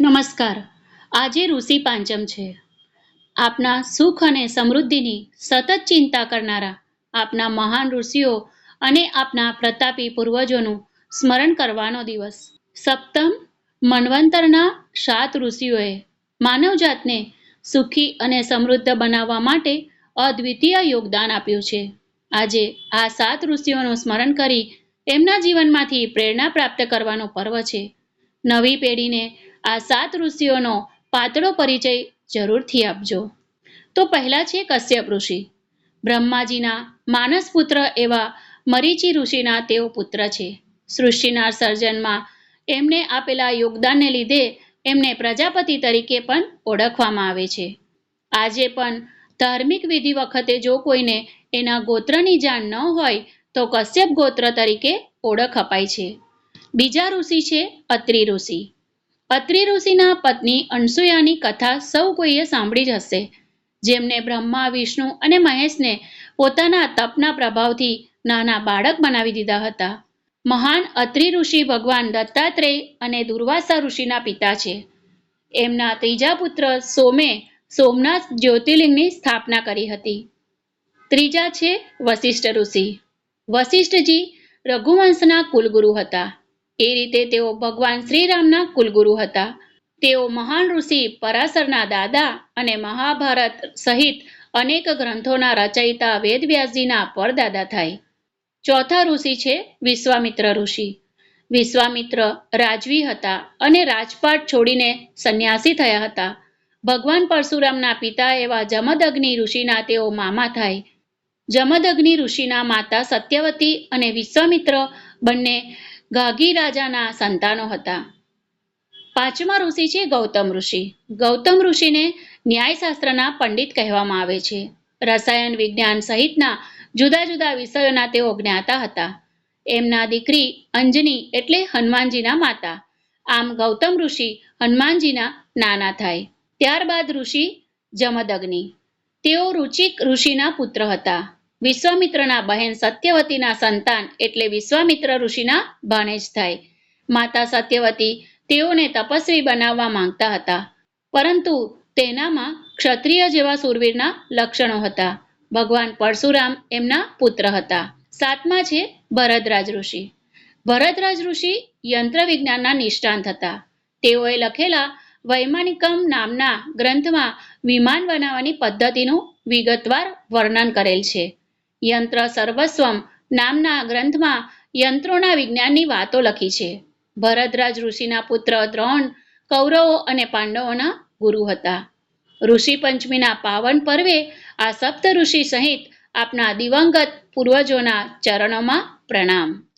નમસ્કાર. આજે ઋષિ પાંચમ છે. આપના સુખ અને સમૃદ્ધિની સતત ચિંતા કરનારા આપના મહાન ઋષિઓ અને આપના પ્રતાપી પૂર્વજોનું સ્મરણ કરવાનો દિવસ. સપ્તમ મન્વંતરના સાત ઋષિઓએ માનવજાતને સુખી અને સમૃદ્ધ બનાવવા માટે અદ્વિતીય યોગદાન આપ્યું છે. આજે આ સાત ઋષિઓનું સ્મરણ કરી તેમના જીવનમાંથી પ્રેરણા પ્રાપ્ત કરવાનો પર્વ છે. નવી પેઢીને આ સાત ઋષિઓનો પાતળો પરિચય જરૂરથી આપજો. તો પહેલા છે કશ્યપ ઋષિ. બ્રહ્માજીના માનસ પુત્ર એવા મરીચી ઋષિના તેઓ પુત્ર છે. સૃષ્ટિના સર્જનમાં એમને આપેલા યોગદાનને લીધે એમને પ્રજાપતિ તરીકે પણ ઓળખવામાં આવે છે. આજે પણ ધાર્મિક વિધિ વખતે જો કોઈને એના ગોત્રની જાણ ન હોય, તો કશ્યપ ગોત્ર તરીકે ઓળખ અપાય છે. બીજા ઋષિ છે અત્રિ ઋષિ. અત્રિ ઋષિના પત્ની અણસુયાની કથા સૌ કોઈએ સાંભળી જ હશે. જેમને બ્રહ્મા, વિષ્ણુ અને મહેશને પોતાના તપના પ્રભાવથી નાના બાળક બનાવી દીધા હતા. મહાન અત્રિ ઋષિ ભગવાન દત્તાત્રેય અને દુર્વાસા ઋષિના પિતા છે. એમના ત્રીજા પુત્ર સોમે સોમનાથ જ્યોતિર્લિંગની સ્થાપના કરી હતી. ત્રીજા છે વશિષ્ઠ ઋષિ. વશિષ્ઠજી રઘુવંશના કુલગુરુ હતા. એ રીતે તેઓ ભગવાન શ્રીરામના કુલગુરુ હતા. તેઓ મહાન ઋષિ પરાશરના દાદા અને મહાભારત સહિત અનેક ગ્રંથોના રચયિતા વેદવ્યાસજીના પરદાદા થાય. ચોથા ઋષિ છે વિશ્વામિત્ર ઋષિ. વિશ્વામિત્ર રાજવી હતા અને રાજપાટ છોડીને સંન્યાસી થયા હતા. ભગવાન પરશુરામના પિતા એવા જમદગ્નિ ઋષિના તેઓ મામા થાય. જમદગ્નિ ઋષિના માતા સત્યવતી અને વિશ્વામિત્ર બંને ગાગી રાજાના સંતાનો હતા. પાંચમા ઋષિ છે ગૌતમ ઋષિ. ગૌતમ ઋષિને ન્યાયશાસ્ત્રના પંડિત કહેવામાં આવે છે. રસાયણ વિજ્ઞાન સહિતના જુદા જુદા વિષયોના તેઓ જ્ઞાતા હતા. એમના દીકરી અંજની એટલે હનુમાનજીના માતા. આમ ગૌતમ ઋષિ હનુમાનજીના નાના થાય. ત્યારબાદ ઋષિ જમદગ્નિ. તેઓ રુચિક ઋષિના પુત્ર હતા. વિશ્વામિત્રના બહેન સત્યવતીના સંતાન એટલે વિશ્વામિત્ર ઋષિના ભાણેજ થાય. માતા સત્યવતી તેઓને તપસ્વી બનાવવા માંગતા હતા. પરંતુ તેનામાં ક્ષત્રિય જેવા સુરવીરના લક્ષણો હતા. ભગવાન પરશુરામ એમના પુત્ર હતા. સાતમા છે ભરતરાજ ઋષિ. ભરદરાજ ઋષિ યંત્ર વિજ્ઞાનના નિષ્ણાંત હતા. તેઓએ લખેલા વૈમાનિકમ નામના ગ્રંથમાં વિમાન બનાવવાની પદ્ધતિનું વિગતવાર વર્ણન કરેલ છે. યંત્ર સર્વસ્વમ નામના ગ્રંથમાં યંત્રોના વિજ્ઞાનની વાતો લખી છે. ભરતરાજ ઋષિના પુત્ર દ્રોણ, કૌરવો અને પાંડવોના ગુરુ હતા. ઋષિ પંચમીના પાવન પર્વે આ સપ્ત ઋષિ સહિત આપના દિવંગત પૂર્વજોના ચરણોમાં પ્રણામ.